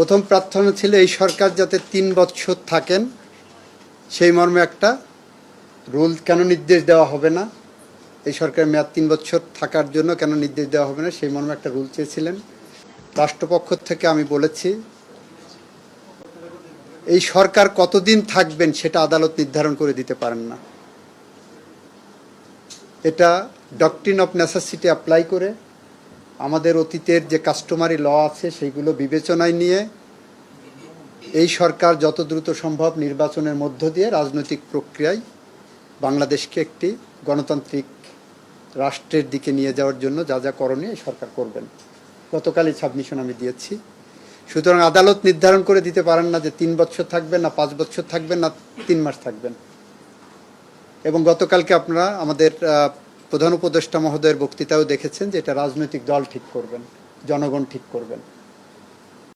প্রথম প্রার্থনা ছিল, এই সরকার যাতে তিন বছর থাকেন, সেই মর্মে একটা রুল কেন নির্দেশ দেওয়া হবে না? এই সরকারের মেয়াদ তিন বছর থাকার জন্য কেন নির্দেশ দেওয়া হবে না? সেই মর্মে একটা রুল চেয়েছিলেন। রাষ্ট্রপক্ষ থেকে আমি বলেছি, এই সরকার কতদিন থাকবেন সেটা আদালত নির্ধারণ করে দিতে পারেন না। এটা ডকট্রিন অফ নেসেসিটি অ্যাপ্লাই করে আমাদের অতীতের যে কাস্টমারি ল আছে সেইগুলো বিবেচনায় নিয়ে এই সরকার যত দ্রুত সম্ভব নির্বাচনের মধ্য দিয়ে রাজনৈতিক প্রক্রিয়ায় বাংলাদেশকে একটি গণতান্ত্রিক রাষ্ট্রের দিকে নিয়ে যাওয়ার জন্য যা যা করণীয় সরকার করবেন। গতকালই সাবমিশন আমি দিয়েছি। সুতরাং আদালত নির্ধারণ করে দিতে পারেন না যে তিন বছর থাকবেন না পাঁচ বছর থাকবেন না তিন মাস থাকবেন এবং গতকালকে আপনারা আমাদের প্রধান উপদেষ্টা মহোদয়ের বক্তৃতাও দেখেছেন যে এটা রাজনৈতিক দল ঠিক করবেন জনগণ ঠিক করবেন।